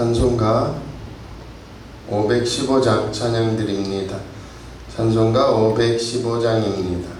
찬송가 515장 찬양 드립니다. 찬송가 515장입니다.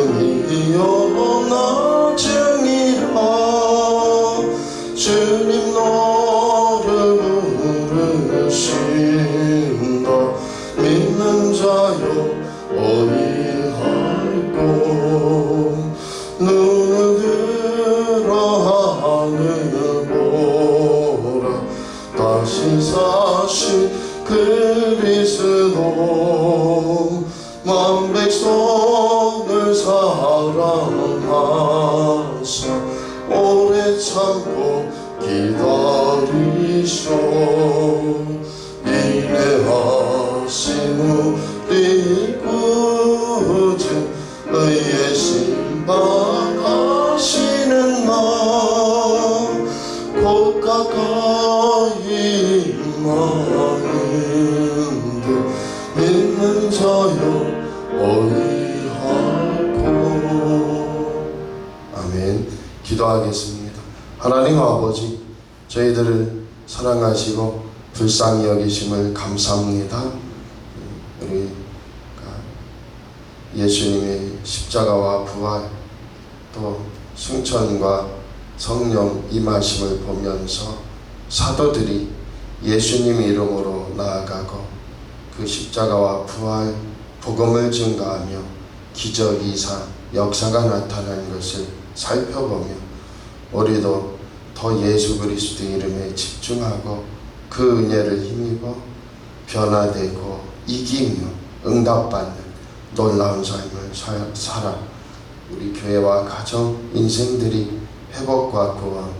성음이여 나중이라 주님 가까이 많은데 믿는 자여 어이할꼬 아멘. 기도하겠습니다. 하나님 아버지 저희들을 사랑하시고 불쌍히 여기심을 감사합니다. 우리 예수님의 십자가와 부활 또 승천과 성령 임하심을 보면서 사도들이 예수님 이름으로 나아가고 그 십자가와 부활 복음을 증가하며 기적 이사 역사가 나타나는 것을 살펴보며 우리도 더 예수 그리스도 이름에 집중하고 그 은혜를 힘입어 변화되고 이기며 응답받는 놀라운 삶을 사- 살아 우리 교회와 가정 인생들이 회복과 구원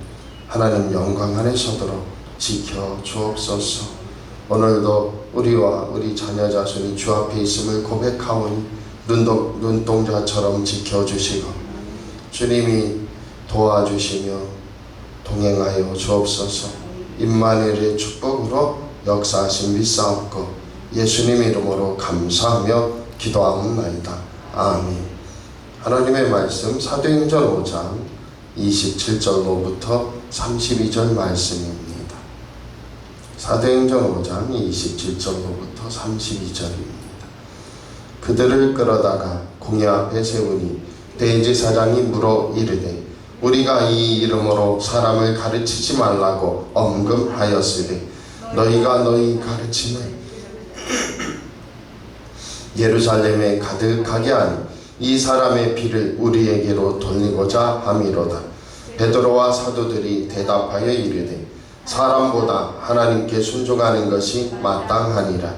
하나님 영광 안에 서도록 지켜 주옵소서. 오늘도 우리와 우리 자녀 자손이 주 앞에 있음을 고백하오니 눈동, 눈동자처럼 지켜주시고 주님이 도와주시며 동행하여 주옵소서. 임마누엘의 축복으로 역사하신 믿사옵고 예수님 이름으로 감사하며 기도하옵나이다. 아멘. 하나님의 말씀 사도행전 5장 27절로부터 32절 말씀입니다. 사도행전 5장 27절로부터 32절입니다. 그들을 끌어다가 공회 앞에 세우니 대제사장이 물어 이르되 우리가 이 이름으로 사람을 가르치지 말라고 엄금하였으되 너희가 너희 가르침을 예루살렘에 가득하게 하니 이 사람의 피를 우리에게로 돌리고자 함이로다. 베드로와 사도들이 대답하여 이르되 사람보다 하나님께 순종하는 것이 마땅하니라.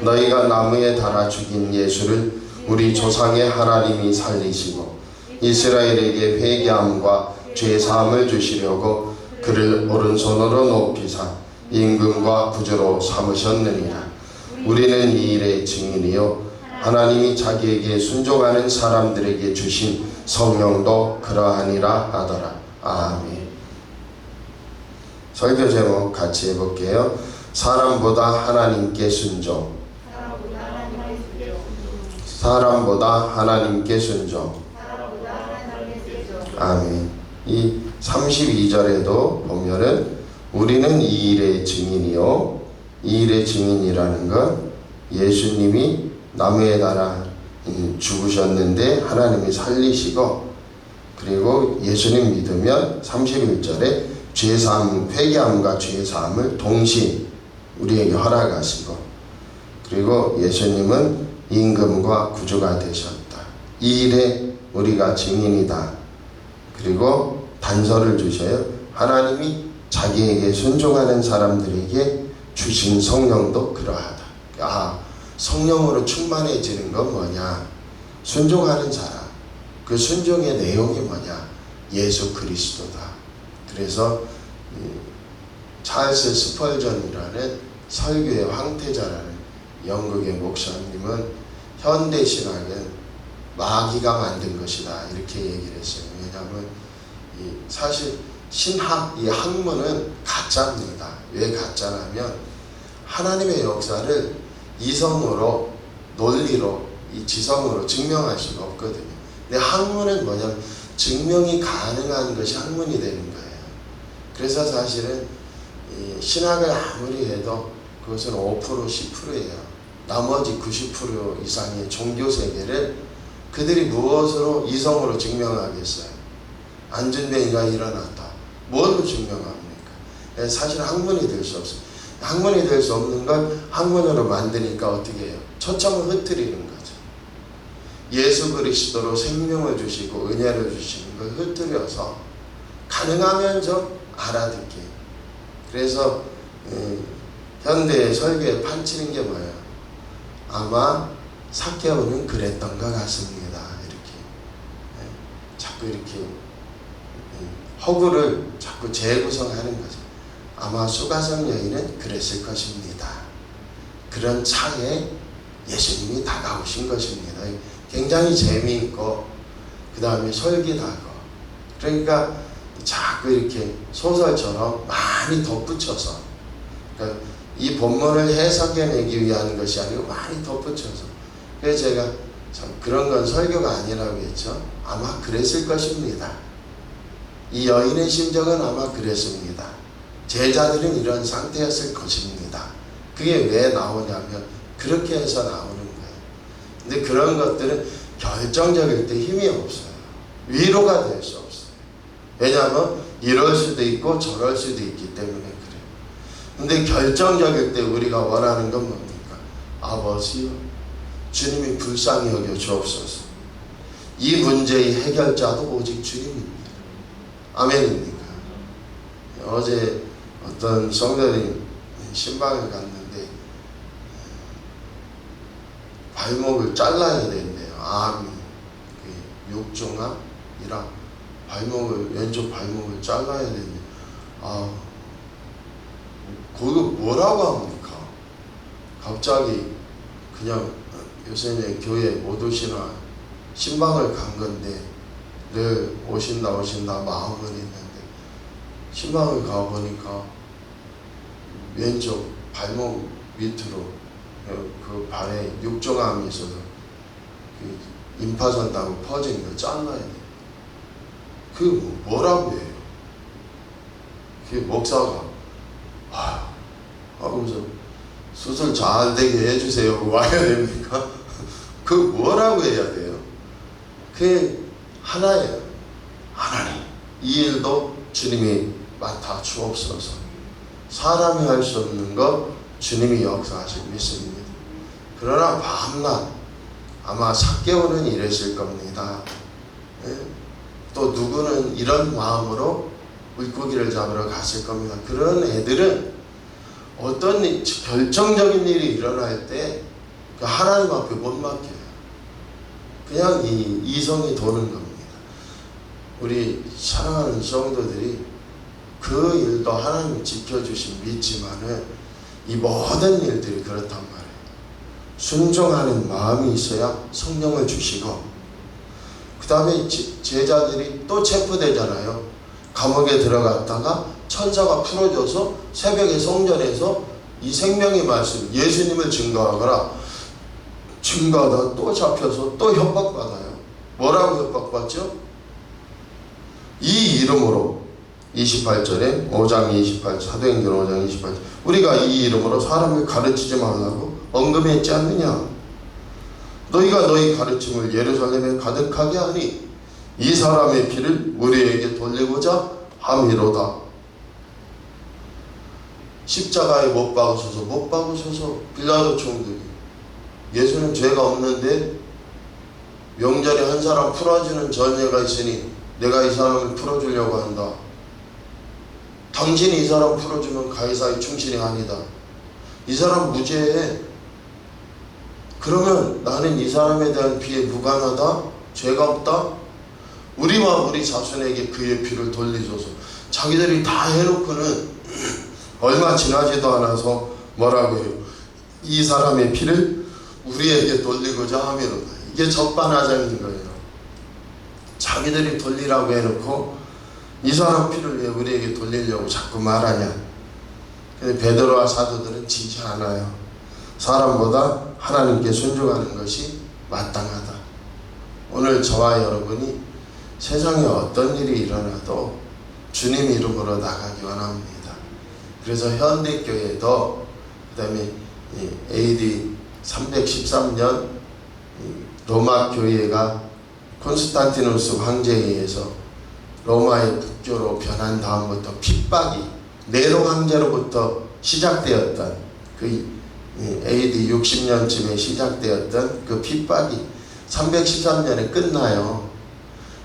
너희가 나무에 달아 죽인 예수를 우리 조상의 하나님이 살리시고 이스라엘에게 회개함과 죄 사함을 주시려고 그를 오른손으로 높이사 임금과 구주로 삼으셨느니라. 우리는 이 일의 증인이요 하나님이 자기에게 순종하는 사람들에게 주신 성령도 그러하니라 하더라. 아멘. 설교 제목 같이 해볼게요. 사람보다 하나님께 순종. 사람보다 하나님께 순종. 아멘. 이 32절에도 보면은 우리는 이 일의 증인이요. 이 일의 증인이라는 건 예수님이 나무에 달아 죽으셨는데 하나님이 살리시고 그리고 예수님 믿으면 31절에 죄사함, 회개함과 죄사함을 동시에 우리에게 허락하시고 그리고 예수님은 임금과 구주가 되셨다. 이 일에 우리가 증인이다. 그리고 단서를 주셔요. 하나님이 자기에게 순종하는 사람들에게 주신 성령도 그러하다. 아, 성령으로 충만해지는 건 뭐냐? 순종하는 사람. 그 순종의 내용이 뭐냐? 예수 그리스도다. 그래서 찰스 스펄전이라는 설교의 황태자라는 영국의 목사님은 현대 신학은 마귀가 만든 것이다 이렇게 얘기를 했어요. 왜냐하면 사실 신학 이 학문은 가짜입니다. 왜 가짜냐면 하나님의 역사를 이성으로 논리로 이 지성으로 증명할 수가 없거든요. 근데 학문은 뭐냐면 증명이 가능한 것이 학문이 되는 거예요. 그래서 사실은 신학을 아무리 해도 그것은 5% 10%예요. 나머지 90% 이상의 종교 세계를 그들이 무엇으로 이성으로 증명하겠어요? 안전뱅이가 일어났다. 뭘로 증명합니까? 사실 학문이 될 수 없어요. 학문이 될 수 없는 걸 학문으로 만드니까 어떻게 해요? 초점을 흐트리는 거죠. 예수 그리스도로 생명을 주시고 은혜를 주시는 걸 흐트려서 가능하면 좀 알아듣게. 그래서 현대 설교에 판치는 게 뭐예요? 아마 사케오는 그랬던 것 같습니다. 이렇게 자꾸 이렇게 허구를 자꾸 재구성하는 거죠. 아마 수가성 여인은 그랬을 것입니다. 그런 차에 예수님이 다가오신 것입니다. 굉장히 재미있고 그 다음에 솔깃하고 그러니까 자꾸 이렇게 소설처럼 많이 덧붙여서 그러니까 이 본문을 해석해내기 위한 것이 아니고 많이 덧붙여서 그래서 제가 참 그런 건 설교가 아니라고 했죠. 아마 그랬을 것입니다. 이 여인의 심정은 아마 그랬습니다. 제자들은 이런 상태였을 것입니다. 그게 왜 나오냐면 그렇게 해서 나오는 거예요. 근데 그런 것들은 결정적일 때 힘이 없어요. 위로가 될 수 없어요. 왜냐하면 이럴 수도 있고 저럴 수도 있기 때문에 그래요. 근데 결정적일 때 우리가 원하는 건 뭡니까? 아버지요. 주님이 불쌍히 여겨 주옵소서. 이 문제의 해결자도 오직 주님입니다. 아멘입니까? 어제 어떤 성도님 신방을 갔는데 발목을 잘라야 된대요. 암이 그 육종암이랑 발목을 왼쪽 발목을 잘라야 된대. 아 그거 뭐라고 합니까? 갑자기 그냥 요새는 교회 못 오시나 신방을 간 건데 늘 오신다 오신다 마음은 있는 데 신방을 가보니까 왼쪽 발목 밑으로 그 발에 육종암이 있어서 그 임파선 따고 퍼진 걸 잘라야 돼. 그 뭐라고 해요? 그 목사가 아 하면서 수술 잘 되게 해주세요. 와야 됩니까? 그 뭐라고 해야 돼요? 그 하나예요. 하나님 이 일도 주님이 맡아 주옵소서. 사람이 할 수 없는 거 주님이 역사하실 믿습니다. 그러나 밤낮 아마 삭개오는 이랬을 겁니다. 예? 또 누구는 이런 마음으로 물고기를 잡으러 갔을 겁니다. 그런 애들은 어떤 일, 결정적인 일이 일어날 때그 하나님 앞에 못 맡겨요. 그냥 이 이성이 도는 겁니다. 우리 사랑하는 성도들이 그 일도 하나님 지켜주신 믿지만은 이 모든 일들이 그렇단 말이에요. 순종하는 마음이 있어야 성령을 주시고 그 다음에 제자들이 또 체포되잖아요. 감옥에 들어갔다가 천사가 풀어줘서 새벽에 성전에서 이 생명의 말씀 예수님을 증거하거라 증거하다 또 잡혀서 또 협박받아요. 뭐라고 협박받죠? 이 이름으로 28절에 5장 28절 사도행전 5장 28절. 우리가 이 이름으로 사람을 가르치지 말라고 언급했지 않느냐? 너희가 너희 가르침을 예루살렘에 가득하게 하니 이 사람의 피를 우리에게 돌리고자 함이로다. 십자가에 못 박으셔서 못 박으셔서 빌라도 총독이 예수는 죄가 없는데 명절에 한 사람 풀어주는 전례가 있으니 내가 이 사람을 풀어주려고 한다. 당신이 이 사람 풀어주면 가이사의 충신이 아니다. 이 사람 무죄해. 그러면 나는 이 사람에 대한 피에 무관하다? 죄가 없다? 우리만 우리 자손에게 그의 피를 돌리소서. 자기들이 다 해놓고는 얼마 지나지도 않아서 뭐라고 해요? 이 사람의 피를 우리에게 돌리고자 하면 이게 적반하장인 거예요. 자기들이 돌리라고 해놓고 이 사람 피를 왜 우리에게 돌리려고 자꾸 말하냐. 근데 베드로와 사도들은 지지 않아요. 사람보다 하나님께 순종하는 것이 마땅하다. 오늘 저와 여러분이 세상에 어떤 일이 일어나도 주님 이름으로 나가기 원합니다. 그래서 현대교회도 그 다음에 AD 313년 로마 교회가 콘스탄티누스 황제에 의해서 로마의 국교로 변한 다음부터 핍박이 네로 황제로부터 시작되었던 그 AD 60년쯤에 시작되었던 그 핍박이 313년에 끝나요.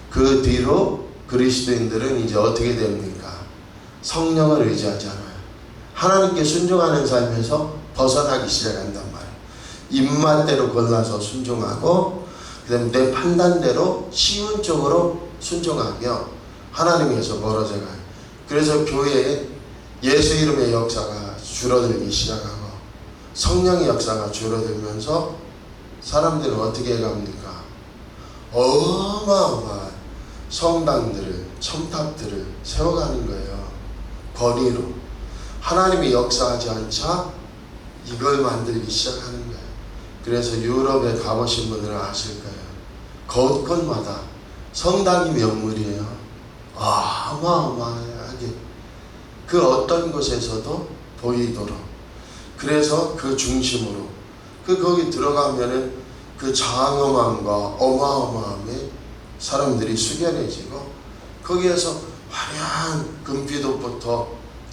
그 뒤로 그리스도인들은 이제 어떻게 됩니까? 성령을 의지하잖아요. 하나님께 순종하는 삶에서 벗어나기 시작한단 말이에요. 입맛대로 골라서 순종하고 그다음에 내 판단대로 쉬운 쪽으로 순종하며 하나님에서 멀어져 가요. 그래서 교회에 예수 이름의 역사가 줄어들기 시작하고 성령의 역사가 줄어들면서 사람들은 어떻게 갑니까? 어마어마한 성당들을 첨탑들을 세워가는 거예요. 거리로 하나님이 역사하지 않자 이걸 만들기 시작하는 거예요. 그래서 유럽에 가보신 분들은 아실 거예요. 곳곳마다 성당이 명물이에요. 아, 어마어마하게 그 어떤 곳에서도 보이도록 그래서 그 중심으로 그 거기 들어가면은 그 장엄함과 어마어마함에 사람들이 숙연해지고 거기에서 화려한 금비도부터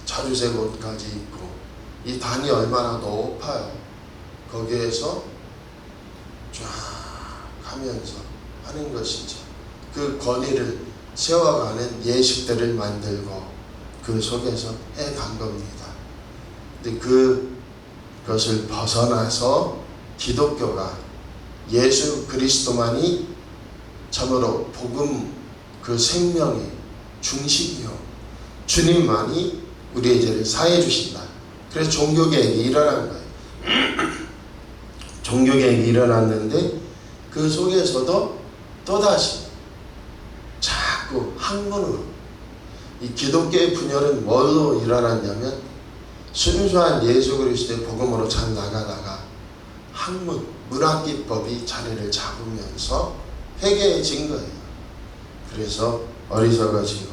자주색 옷까지 있고 이 단이 얼마나 높아요. 거기에서 쫙 하면서 하는 것이죠. 그 권위를 세워가는 예식들을 만들고 그 속에서 해간 겁니다. 근데 그 것을 벗어나서 기독교가 예수 그리스도만이 참으로 복음 그 생명의 중심이요. 주님만이 우리의 죄를 사해 주신다. 그래서 종교개혁이 일어난 거예요. 종교개혁이 일어났는데 그 속에서도 또다시 자꾸 학문으로 이 기독교의 분열은 뭘로 일어났냐면 순수한 예수 그리스도의 복음으로 잘 나가다가 학문, 문학기법이 자리를 잡으면서 회개해진 거예요. 그래서 어리석어지고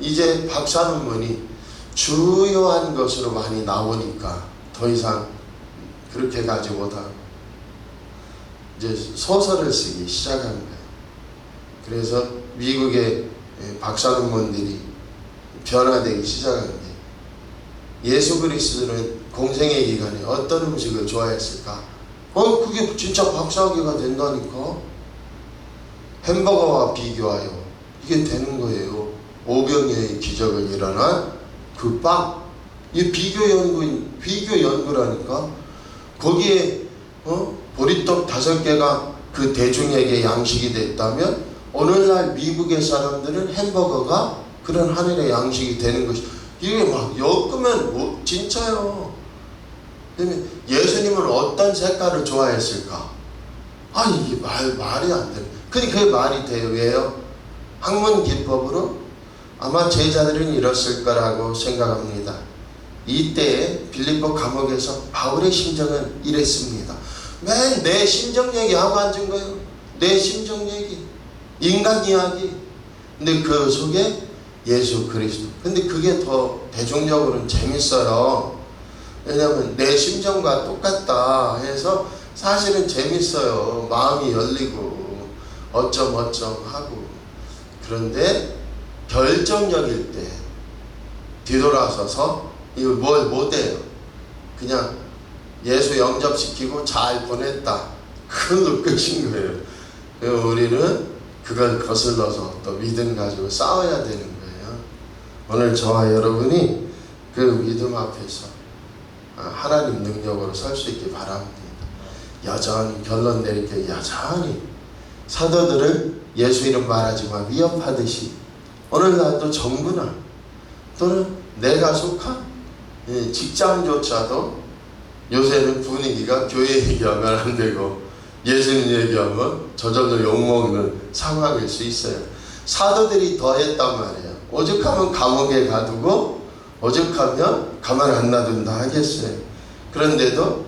이제 박사 논문이 주요한 것으로 많이 나오니까 더 이상 그렇게 가지고다 이제 소설을 쓰기 시작한 거예요. 그래서 미국의 박사 논문들이 변화되기 게 예수 그리스도는 공생의 기간에 어떤 음식을 좋아했을까? 어, 그게 진짜 박사학위가 된다니까. 햄버거와 비교하여 이게 되는 거예요. 오병이의 기적을 일어난 그 빵. 이 비교 연구인 비교 연구라니까. 거기에 어? 보리떡 다섯 개가 그 대중에게 양식이 됐다면 오늘날 미국의 사람들은 햄버거가 그런 하늘의 양식이 되는 것이 이게 막 엮으면 뭐 진짜요. 예수님은 어떤 색깔을 좋아했을까? 아 이게 말 말이 안 돼. 근데 그게 말이 돼요. 왜요? 학문 기법으로 아마 제자들은 이뤘을 거라고 생각합니다. 이때 빌립보 감옥에서 바울의 심정은 이랬습니다. 맨 내 심정 얘기하고 앉은 거예요. 내 심정 얘기. 인간 이야기. 근데 그 속에 예수 그리스도. 근데 그게 더 대중적으로는 재밌어요. 왜냐하면 내 심정과 똑같다 해서 사실은 재밌어요. 마음이 열리고 어쩜 어쩜 하고. 그런데 결정적일 때 뒤돌아서서 이거 뭘 못해요. 그냥 예수 영접시키고 잘 보냈다. 그걸로 끝인 거예요. 우리는 그걸 거슬러서 또 믿음 가지고 싸워야 되는 거예요. 오늘 저와 여러분이 그 믿음 앞에서 아, 하나님 능력으로 설 수 있기 바랍니다. 여전히 결론 내릴 때 여전히 사도들을 예수 이름 말하지만 위협하듯이 오늘날도 정부나 또는 내가 속한 예, 직장조차도 요새는 분위기가 교회 얘기하면 안 되고 예수님 얘기하면 저절로 욕먹는 상황일 수 있어요. 사도들이 더 했단 말이에요. 오죽하면 감옥에 가두고 오죽하면 가만 안 놔둔다 하겠어요. 그런데도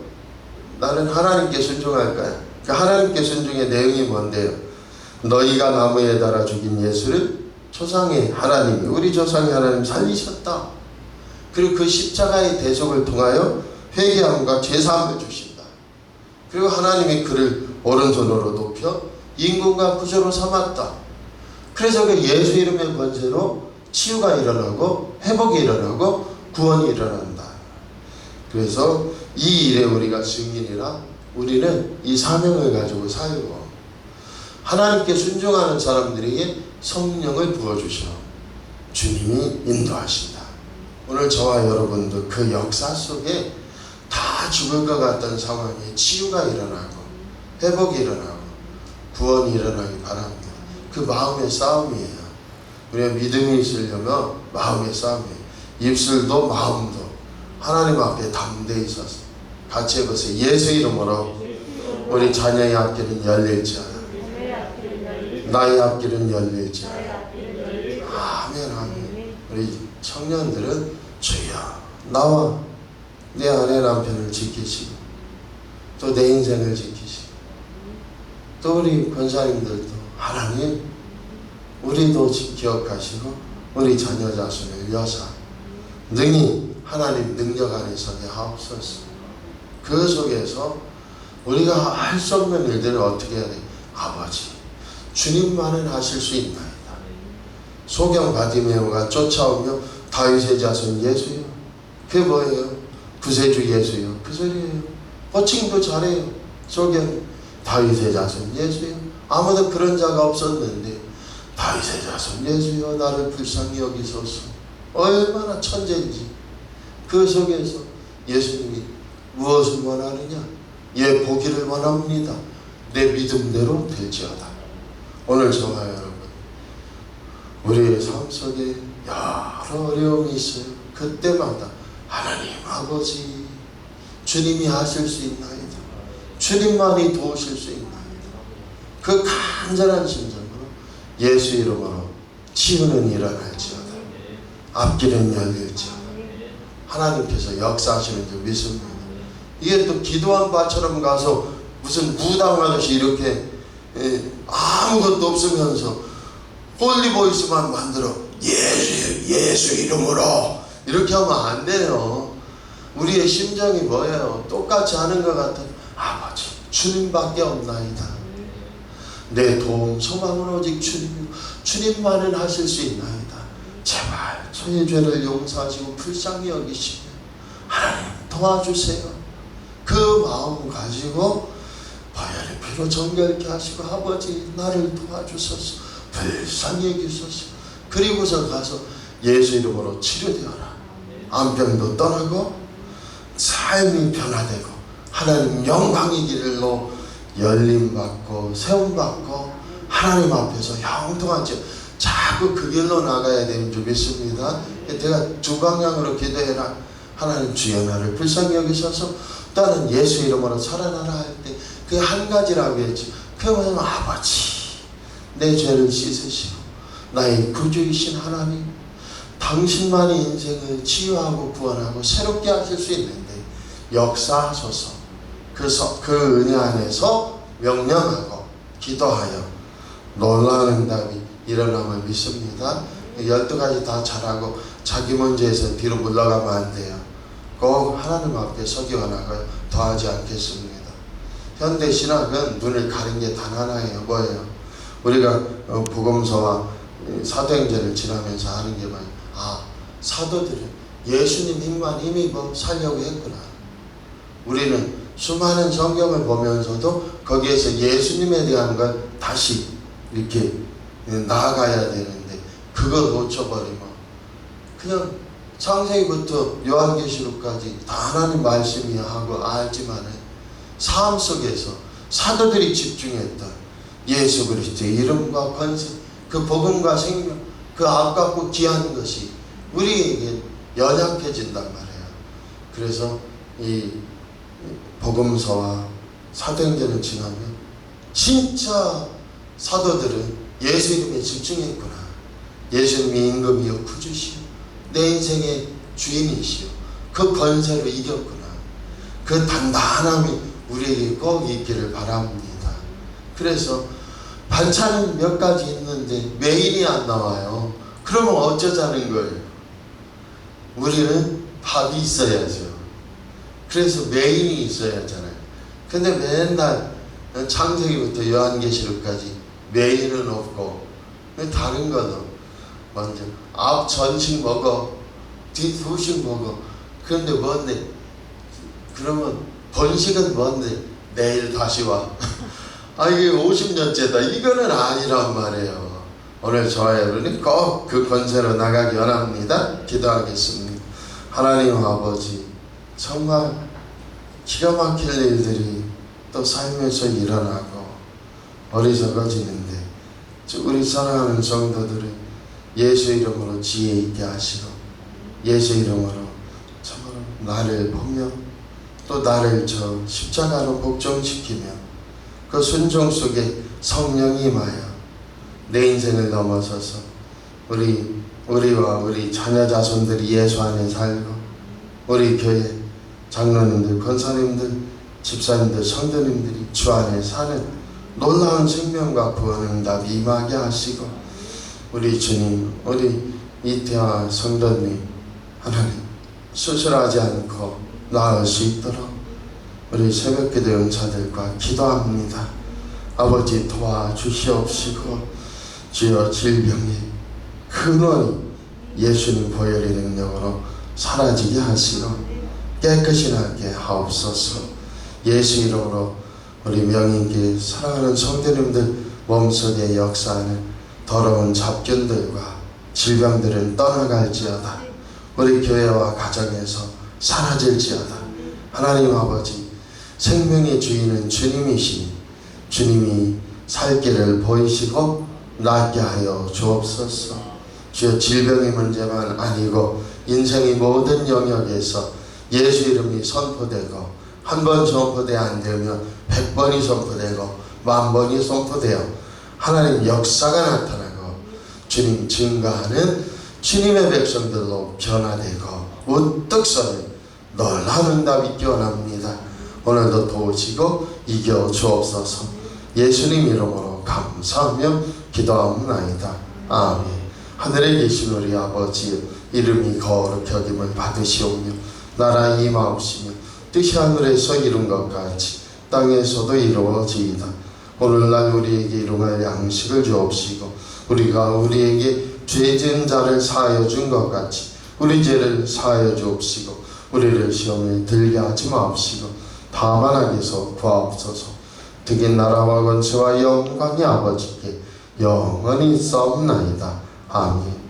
나는 하나님께 순종할 거야. 그 하나님께 순종의 내용이 뭔데요? 너희가 나무에 달아 죽인 예수를 조상의 하나님이 우리 조상의 하나님 살리셨다. 그리고 그 십자가의 대속을 통하여 회개함과 죄사함을 주신다. 그리고 하나님이 그를 오른손으로 높여 인군과 구조로 삼았다. 그래서 그 예수 이름의 권세로 치유가 일어나고 회복이 일어나고 구원이 일어난다. 그래서 이 일에 우리가 증인이라 우리는 이 사명을 가지고 살고 하나님께 순종하는 사람들에게 성령을 부어주셔 주님이 인도하신다. 오늘 저와 여러분도 그 역사 속에 다 죽을 것 같던 상황에 치유가 일어나고 회복이 일어나고 구원이 일어나기 바랍니다. 그 마음의 싸움이에요. 우리가 믿음이 있으려면 마음의 싸움이에요. 입술도 마음도 하나님 앞에 담대 있어서 같이 해보세요. 예수 이름으로 우리 자녀의 앞길은 열릴지어다. 나의 앞길은 열릴지어다. 아멘 아멘. 우리 청년들은 주여 나와 내 아내 남편을 지키시고 또 내 인생을 지키시고 또 우리 권사님들도 하나님 우리도 기억하시고 우리 자녀 자손을 여사 능히 하나님 능력 안에 서게 하옵소서. 그 속에서 우리가 할 수 없는 일들을 어떻게 해야 돼? 아버지 주님만은 하실 수 있나이다. 소경 바디메오가 쫓아오며 다윗의 자손 예수요. 그게 뭐예요? 구세주 예수요. 그 소리예요. 호칭도 잘해요. 소경 다윗의 자손 예수요 아무도 그런 자가 없었는데 다윗의 자손 예수여 나를 불쌍히 여기소서. 얼마나 천재인지. 그 속에서 예수님이 무엇을 원하느냐? 예 보기를 원합니다. 내 믿음대로 될지어다. 오늘 저와 여러분 우리의 삶 속에 여러 어려움이 있어요. 그때마다 하나님 아버지 주님이 하실 수 있나이다 주님만이 도우실 수 있나이다 그 간절한 심정으로 예수 이름으로 치유는 일어날지어다 앞길은 열릴지어다 하나님께서 역사하시는 줄 믿습니다 이게 또 기도한 바처럼 가서 무슨 무당하듯이 이렇게 예, 아무것도 없으면서 홀리보이스만 만들어 예수 예수 이름으로 이렇게 하면 안 돼요. 우리의 심정이 뭐예요? 똑같이 하는 것 같아 아버지 주님밖에 없나이다. 내 도움 소망은 오직 주님 주님만은 하실 수 있나이다. 제발 저의 죄를 용서하시고 불쌍히 여기시며 하나님 도와주세요. 그 마음 가지고 바야의 피로 정결케 하시고 아버지 나를 도와주소서 불쌍히 여기소서. 그리고서 가서 예수 이름으로 치료되어라. 암병도 떠나고 삶이 변화되고 하나님 영광의 길로 열림받고 세움받고 하나님 앞에서 형통하죠 자꾸 그 길로 나가야 되는 줄 믿습니다. 제가 두 방향으로 기도해라. 하나님 주여 나를 불쌍히 여기소서. 또는 예수 이름으로 살아나라 할 때 그 한 가지라고 했죠. 그러면 아버지 내 죄를 씻으시고 나의 구주이신 하나님 당신만이 인생을 치유하고 구원하고 새롭게 하실 수 있는데 역사하소서 그, 서, 그 은혜 안에서 명령하고 기도하여 놀라운 응답이 일어남을 믿습니다. 열두 가지 다 잘하고 자기 문제에서 뒤로 물러가면 안 돼요. 꼭 하나님 앞에 서기 원하고 더하지 않겠습니다. 현대 신학은 눈을 가린 게 단 하나예요. 뭐예요? 우리가 어, 복음서와 사도행전을 지나면서 하는 게 뭐예요? 아 사도들은 예수님 힘만 힘입어 살려고 했구나. 우리는 수많은 성경을 보면서도 거기에서 예수님에 대한 걸 다시 이렇게 나아가야 되는데 그걸 놓쳐버리면 그냥 창세기부터 요한계시록까지 다 하나님 말씀이야 하고 알지만은 삶 속에서 사도들이 집중했던 예수 그리스도의 이름과 권세, 그 복음과 생명, 그 아깝고 귀한 것이 우리에게 연약해진단 말이에요. 그래서 이 복음서와 사도행전을 지나면 진짜 사도들은 예수 이름에 집중했구나. 예수님이 임금이요 구주시오. 내 인생의 주인이시오. 그 권세로 이겼구나. 그 단단함이 우리에게 꼭 있기를 바랍니다. 그래서 반찬은 몇 가지 있는데 메인이 안 나와요. 그러면 어쩌자는 거예요? 우리는 밥이 있어야죠. 그래서 메인이 있어야 하잖아요. 근데 맨날 창세기부터 요한계시록까지 메인은 없고 다른 거는 먼저 앞 전식 먹어 뒤 후식 먹어 그런데 뭔데 그러면 번식은 뭔데 내일 다시 와. 아 이게 50년째다. 이거는 아니란 말이에요. 오늘 저와 여러분이 꼭 그 권세로 나가기 원합니다. 기도하겠습니다. 하나님 아버지 정말 기가 막힐 일들이 또 삶에서 일어나고 어리석어지는데 우리 사랑하는 성도들은 예수 이름으로 지혜 있게 하시고 예수 이름으로 참으로 나를 보며 또 나를 저 십자가로 복종시키며 그 순종 속에 성령이 임하여 내 인생을 넘어서서 우리 우리와 우리 자녀 자손들이 예수 안에 살고 우리 교회 장로님들, 권사님들, 집사님들, 성도님들이 주 안에 사는 놀라운 생명과 구원 응답 임하게 하시고 우리 주님, 우리 이태화 성도님 하나님 수술하지 않고 나을 수 있도록 우리 새벽기도 영사들과 기도합니다. 아버지 도와주시옵시고 주여 질병이 근원이 예수님 보혈의 능력으로 사라지게 하시고 깨끗이 나게 하옵소서. 예수 이름으로 우리 명인계 사랑하는 성도님들 몸속에 역사하는 더러운 잡견들과 질병들은 떠나갈지어다. 우리 교회와 가정에서 사라질지어다. 하나님 아버지 생명의 주인은 주님이시니 주님이 살 길을 보이시고 낫게 하여 주옵소서. 주여 질병의 문제만 아니고 인생의 모든 영역에서 예수 이름이 선포되고 한 번 선포돼 안 되면 백 번이 선포되고 만 번이 선포되어 하나님 역사가 나타나고 주님 증가하는 주님의 백성들로 변화되고 우뚝 서는 놀라운 응답이 뛰어납니다. 오늘도 도우시고 이겨 주옵소서 예수님 이름으로 감사하며 기도하옵나이다. 아멘 하늘에 계신 우리 아버지 이름이 거룩히 여김을 받으시오며 나라 임하옵시며 뜻이 하늘에서 이룬 것 같이 땅에서도 이루어지이다. 오늘날 우리에게 일용할 양식을 주옵시고 우리가 우리에게 죄 지은 자를 사하여 준 것 같이 우리 죄를 사하여 주옵시고 우리를 시험에 들게 하지 마옵시고 다만 악에서 구하옵소서. 득인 나라와 건치와 영광이 아버지께 영원히 있사옵나이다. 아멘